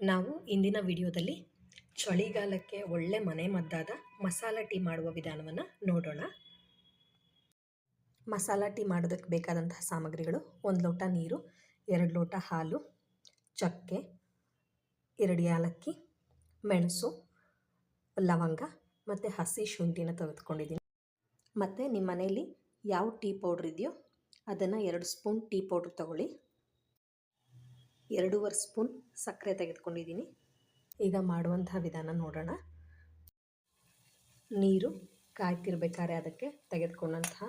ನಾವು ಇಂದಿನ ವಿಡಿಯೋದಲ್ಲಿ ಚಳಿಗಾಲಕ್ಕೆ ಒಳ್ಳೆ ಮನೆ ಮದ್ದಾದ ಮಸಾಲ ಟೀ ಮಾಡುವ ವಿಧಾನವನ್ನು ನೋಡೋಣ. ಮಸಾಲ ಟೀ ಮಾಡೋದಕ್ಕೆ ಬೇಕಾದಂತಹ ಸಾಮಗ್ರಿಗಳು ಒಂದು ಲೋಟ ನೀರು, ಎರಡು ಲೋಟ ಹಾಲು, ಚಕ್ಕೆ, ಎರಡು ಯಾಲಕ್ಕಿ, ಮೆಣಸು, ಲವಂಗ ಮತ್ತು ಹಸಿ ಶುಂಠಿನ ತೆಗೆದುಕೊಂಡಿದ್ದೀನಿ. ಮತ್ತು ನಿಮ್ಮ ಮನೆಯಲ್ಲಿ ಯಾವ ಟೀ ಪೌಡ್ರ್ ಇದೆಯೋ ಅದನ್ನು ಎರಡು ಸ್ಪೂನ್ ಟೀ ಪೌಡ್ರ್ ತಗೊಳ್ಳಿ. ಎರಡೂವರೆ ಸ್ಪೂನ್ ಸಕ್ಕರೆ ತೆಗೆದುಕೊಂಡಿದ್ದೀನಿ. ಈಗ ಮಾಡುವಂತಹ ವಿಧಾನ ನೋಡೋಣ. ನೀರು ಕಾಯ್ತಿರ್ಬೇಕಾದ್ರೆ ಅದಕ್ಕೆ ತೆಗೆದುಕೊಂಡಂತಹ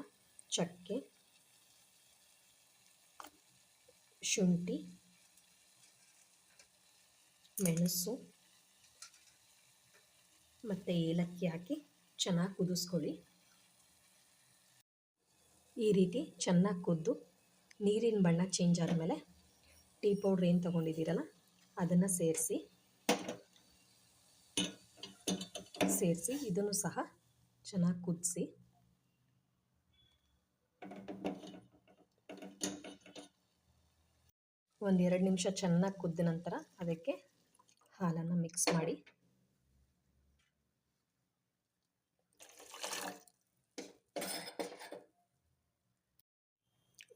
ಚಕ್ಕೆ, ಶುಂಠಿ, ಮೆಣಸು ಮತ್ತು ಏಲಕ್ಕಿ ಹಾಕಿ ಚೆನ್ನಾಗಿ ಕುದಿಸ್ಕೊಳ್ಳಿ. ಈ ರೀತಿ ಚೆನ್ನಾಗಿ ಕುದ್ದು ನೀರಿನ ಬಣ್ಣ ಚೇಂಜ್ ಆದಮೇಲೆ ಟೀ ಪೌಡ್ರ್ ಏನು ತೊಗೊಂಡಿದ್ದೀರಲ್ಲ, ಅದನ್ನು ಸೇರಿಸಿ ಸೇರಿಸಿ ಇದನ್ನು ಸಹ ಚೆನ್ನಾಗಿ ಕುದಿಸಿ. ಒಂದೆರಡು ನಿಮಿಷ ಚೆನ್ನಾಗಿ ಕುದ್ದ ನಂತರ ಅದಕ್ಕೆ ಹಾಲನ್ನು ಮಿಕ್ಸ್ ಮಾಡಿ.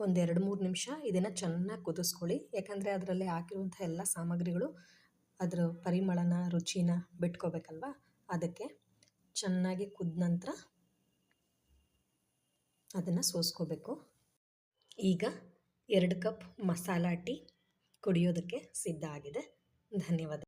ಒಂದೆರಡು ಮೂರು ನಿಮಿಷ ಇದನ್ನು ಚೆನ್ನಾಗಿ ಕುದಿಸ್ಕೊಳ್ಳಿ. ಯಾಕಂದರೆ ಅದರಲ್ಲಿ ಹಾಕಿರುವಂಥ ಎಲ್ಲ ಸಾಮಗ್ರಿಗಳು ಅದರ ಪರಿಮಳನ, ರುಚಿನ ಬಿಟ್ಕೋಬೇಕಲ್ವ? ಅದಕ್ಕೆ ಚೆನ್ನಾಗಿ ಕುದ ನಂತರ ಅದನ್ನು ಸೋಸ್ಕೋಬೇಕು. ಈಗ ಎರಡು ಕಪ್ ಮಸಾಲ ಟೀ ಕುಡಿಯೋದಕ್ಕೆ ಸಿದ್ಧ ಆಗಿದೆ. ಧನ್ಯವಾದ.